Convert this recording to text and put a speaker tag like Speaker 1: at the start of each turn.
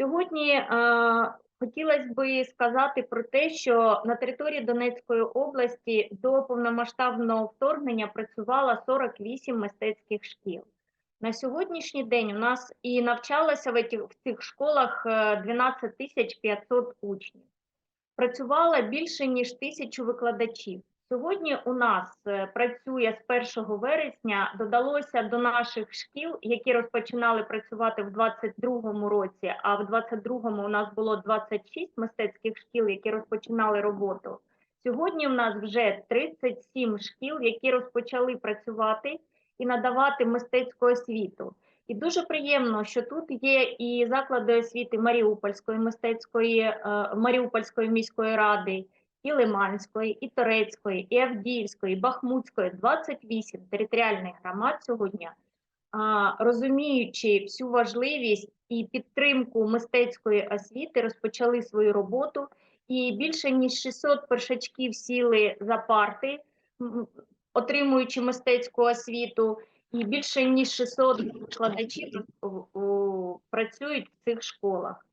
Speaker 1: Сьогодні е, хотілося би сказати про те, що на території Донецької області до повномасштабного вторгнення працювало 48 мистецьких шкіл. На сьогоднішній день у нас і навчалося в, этих- в цих школах е, 12 тисяч 500 учнів. Працювало більше ніж тисячу викладачів. Сьогодні у нас е, працює з 1 вересня, додалося до наших шкіл, які розпочинали працювати в 22-му році, а в 22-му у нас було 26 мистецьких шкіл, які розпочинали роботу. Сьогодні у нас вже 37 шкіл, які розпочали працювати і надавати мистецьку освіту. І дуже приємно, що тут є і заклади освіти Маріупольської мистецької е, Маріупольської міської ради, і Лиманської, і Торецької, і Авдіївської, і Бахмутської 28 територіальних громад сьогодні, а, розуміючи всю важливість і підтримку мистецької освіти, розпочали свою роботу. І більше ніж 600 першачків сіли за парти, отримуючи мистецьку освіту, і більше ніж 600 викладачів о, працюють в цих школах.